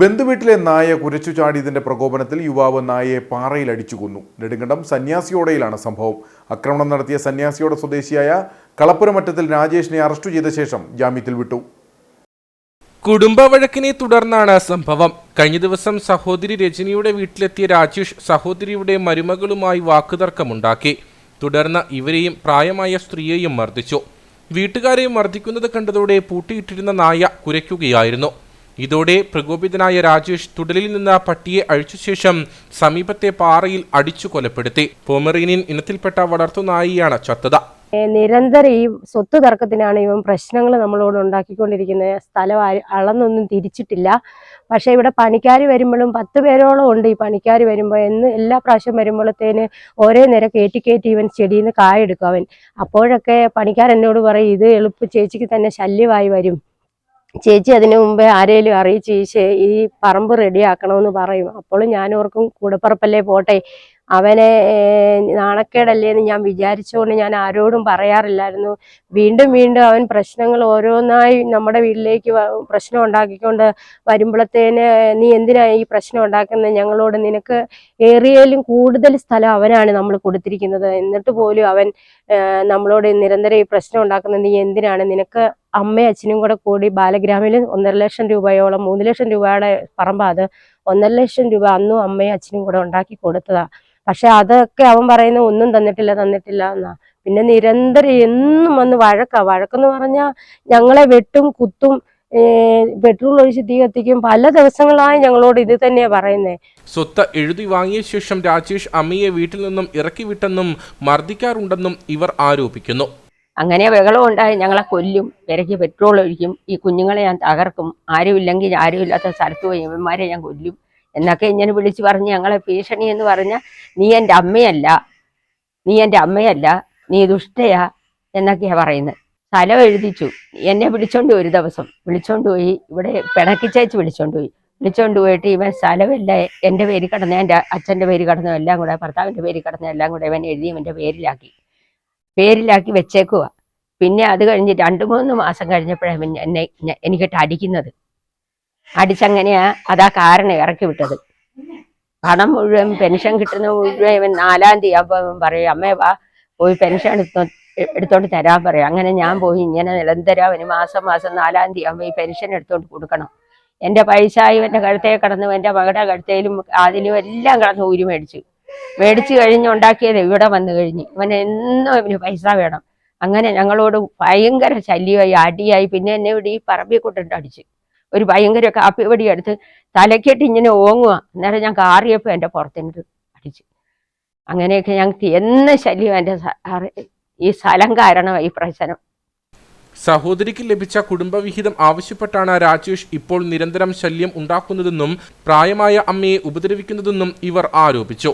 ബന്ധുവീട്ടിലെ നായ കുരച്ചു ചാടിയതിന്റെ പ്രകോപനത്തിൽ യുവാവ് നായയെ പാറയിൽ അടിച്ചു കൊന്നു നെടുങ്കണ്ടം സന്യാസിയോടയിലാണ് സംഭവം. ആക്രമണം നടത്തിയ സന്യാസിയോടെ സ്വദേശിയായ കളപ്പുരമറ്റത്തിൽ രാജേഷിനെ അറസ്റ്റ് ചെയ്ത ശേഷം ജാമ്യത്തിൽ വിട്ടു. കുടുംബ വഴക്കിനെ തുടർന്നാണ് സംഭവം. കഴിഞ്ഞ ദിവസം സഹോദരി രജനിയുടെ വീട്ടിലെത്തിയ രാജേഷ് സഹോദരിയുടെ മരുമകളുമായി വാക്കുതർക്കമുണ്ടാക്കി. തുടർന്ന് ഇവരെയും പ്രായമായ സ്ത്രീയെയും മർദ്ദിച്ചു. വീട്ടുകാരെയും മർദ്ദിക്കുന്നത് കണ്ടതോടെ പൂട്ടിയിട്ടിരുന്ന നായ കുരയ്ക്കുകയായിരുന്നു. ഇതോടെ പ്രകോപിതനായ രാജേഷ് തുടലിൽ നിന്ന് പട്ടിയെ അഴിച്ച ശേഷം സമീപത്തെ പാറയിൽ അടിച്ചു കൊലപ്പെടുത്തി. പോമറീനിയൻ ഇനത്തിൽപ്പെട്ട വളർത്തുനായിയാണ് ചത്തത്. നിരന്തരം ഈ സ്വത്ത് തർക്കത്തിനാണ് ഇവൻ പ്രശ്നങ്ങൾ നമ്മളോട് ഉണ്ടാക്കിക്കൊണ്ടിരിക്കുന്നത്. സ്ഥലം അളന്നൊന്നും തിരിച്ചിട്ടില്ല. പക്ഷെ ഇവിടെ പണിക്കാർ വരുമ്പോഴും പത്ത് പേരോളം ഉണ്ട് ഈ പണിക്കാർ വരുമ്പോൾ എന്ന് എല്ലാ പ്രാവശ്യം വരുമ്പോഴത്തേന് ഒരേ നേരം കയറ്റി കയറ്റി ഇവൻ ചെടിയിൽ നിന്ന് കായെടുക്കും അവൻ. അപ്പോഴൊക്കെ പണിക്കാർ എന്നോട് പറയും ഇത് എളുപ്പ ചേച്ചിക്ക് തന്നെ ശല്യമായി വരും. ചേച്ചി അതിനു മുമ്പേ ആരേലും അറിയിച്ചു ഈ ഈ പറമ്പ് റെഡിയാക്കണമെന്ന് പറയും. അപ്പോൾ ഞാൻ ഓർക്കും കൂടപ്പറപ്പല്ലേ പോട്ടെ. അവനെ നാണക്കേടല്ലേ എന്ന് ഞാൻ വിചാരിച്ചുകൊണ്ട് ഞാൻ ആരോടും പറയാറില്ലായിരുന്നു. വീണ്ടും വീണ്ടും അവൻ പ്രശ്നങ്ങൾ ഓരോന്നായി നമ്മുടെ വീട്ടിലേക്ക് പ്രശ്നം ഉണ്ടാക്കിക്കൊണ്ട് വരുമ്പോഴത്തേന് നീ എന്തിനാ ഈ പ്രശ്നം ഉണ്ടാക്കുന്നത് ഞങ്ങളോട് നിനക്ക് ഏറിയാലും കൂടുതൽ സ്ഥലം അവനാണ് നമ്മൾ കൊടുത്തിരിക്കുന്നത്. എന്നിട്ട് പോലും അവൻ നമ്മളോട് നിരന്തരം ഈ പ്രശ്നം ഉണ്ടാക്കുന്നത് നീ എന്തിനാണ്? നിനക്ക് അമ്മയും അച്ഛനും കൂടെ കൂടി ബാലഗ്രാമിൽ ഒന്നര ലക്ഷം രൂപയോളം മൂന്ന് ലക്ഷം രൂപയുടെ പറമ്പാ അത്. ഒന്നര ലക്ഷം രൂപ അന്നും അമ്മയും അച്ഛനും കൂടെ ഉണ്ടാക്കി കൊടുത്തതാ. പക്ഷെ അതൊക്കെ അവൻ പറയുന്ന ഒന്നും തന്നിട്ടില്ല തന്നിട്ടില്ല എന്നാ. പിന്നെ നിരന്തരം എന്നും വന്ന് വഴക്കാ. വഴക്കെന്ന് പറഞ്ഞാൽ ഞങ്ങളെ വെട്ടും കുത്തും പെട്രോൾ ഒഴിച്ച് തീ കത്തിക്കും. പല ദിവസങ്ങളായി ഞങ്ങളോട് ഇത് തന്നെയാ പറയുന്നത് സ്വത്ത് എഴുതി വാങ്ങിയ ശേഷം രാജേഷ് അമ്മയെ വീട്ടിൽ നിന്നും ഇറക്കി വിട്ടെന്നും മർദ്ദിക്കാറുണ്ടെന്നും ഇവർ ആരോപിക്കുന്നു. അങ്ങനെ ബഹളം ഉണ്ടായി. ഞങ്ങളെ കൊല്ലും. പെരക്ക് പെട്രോൾ ഒഴിക്കും. ഈ കുഞ്ഞുങ്ങളെ ഞാൻ തകർക്കും. ആരുമില്ലെങ്കിൽ ആരുമില്ലാത്ത സ്ഥലത്ത് പോയി ഇവന്മാരെ ഞാൻ കൊല്ലും. എന്നൊക്കെ ഇങ്ങനെ വിളിച്ചു പറഞ്ഞ് ഞങ്ങളെ ഭീഷണി എന്ന് പറഞ്ഞ നീ എന്റെ അമ്മയല്ല. നീ എന്റെ അമ്മയല്ല. നീ ദുഷ്ടയാ. എന്നൊക്കെയാ പറയുന്നത്. സ്ഥലം എഴുതിച്ചു. എന്നെ വിളിച്ചോണ്ട് ഒരു ദിവസം. വിളിച്ചോണ്ട് പോയി. ഇവിടെ പിണക്കിച്ചേച്ച് വിളിച്ചോണ്ട് പോയി. വിളിച്ചോണ്ട് പോയിട്ട് ഇവൻ സ്ഥലമില്ല. എന്റെ പേര് കടന്ന എന്റെ അച്ഛന്റെ പേര് കടന്നു എല്ലാം കൂടെ ഭർത്താവിന്റെ പേര് കടന്നു എല്ലാം കൂടെ ഇവൻ എഴുതി ഇവന്റെ പേരിലാക്കി. പേരിലാക്കി വെച്ചേക്കുക പിന്നെ അത് കഴിഞ്ഞ് രണ്ട് മൂന്ന് മാസം കഴിഞ്ഞപ്പോഴാണ് എന്നെ എനിക്കിട്ട് അടിക്കുന്നത് അടിച്ചങ്ങനെയാ അതാ കാരണം ഇറക്കി വിട്ടത്. പണം മുഴുവൻ പെൻഷൻ കിട്ടുന്ന മുഴുവൻ നാലാം തീയതി ഇവൻ പറയും അമ്മേ വാ പോയി പെൻഷൻ എടുത്തോ എടുത്തോണ്ട് തരാൻ പറയും. അങ്ങനെ ഞാൻ പോയി ഇങ്ങനെ നിരന്തരം അവന് മാസം മാസം നാലാം തീയതി ആകുമ്പോൾ ഈ പെൻഷൻ എടുത്തോണ്ട് കൊടുക്കണം. എന്റെ പൈസ ഇവന്റെ കഴുത്തേ കടന്നു എന്റെ മകളുടെ കഴുത്തേലും അതിലും എല്ലാം കടന്നു ഊരി മേടിച്ചു. മേടിച്ചു കഴിഞ്ഞ് ഉണ്ടാക്കിയത് ഇവിടെ വന്നു കഴിഞ്ഞ്. ഇവന് എന്നും ഇവന് പൈസ വേണം. അങ്ങനെ ഞങ്ങളോട് ഭയങ്കര ശല്യമായി അടിയായി. പിന്നെ എന്നെ ഇവിടെ ഈ പറമ്പിൽ കൊണ്ടിട്ട് അടിച്ച്. ഒരു ഭയങ്കര കാപ്പി വടി എടുത്ത് തലക്കെട്ട് ഇങ്ങനെ ഓങ്ങുക. അന്നേരം ഞാൻ കാറിയപ്പോൾ എന്റെ പുറത്തിനിട്ട് അടിച്ച്. അങ്ങനെയൊക്കെ ഞങ്ങൾക്ക് എന്ന ശല്യം എന്റെ ഈ സ്ഥലം കാരണം ഈ പ്രശ്നം. സഹോദരിക്ക് ലഭിച്ച കുടുംബവിഹിതം ആവശ്യപ്പെട്ടാണ് രാജേഷ് ഇപ്പോൾ നിരന്തരം ശല്യം ഉണ്ടാക്കുന്നതെന്നും പ്രായമായ അമ്മയെ ഉപദ്രവിക്കുന്നതെന്നും ഇവർ ആരോപിച്ചു.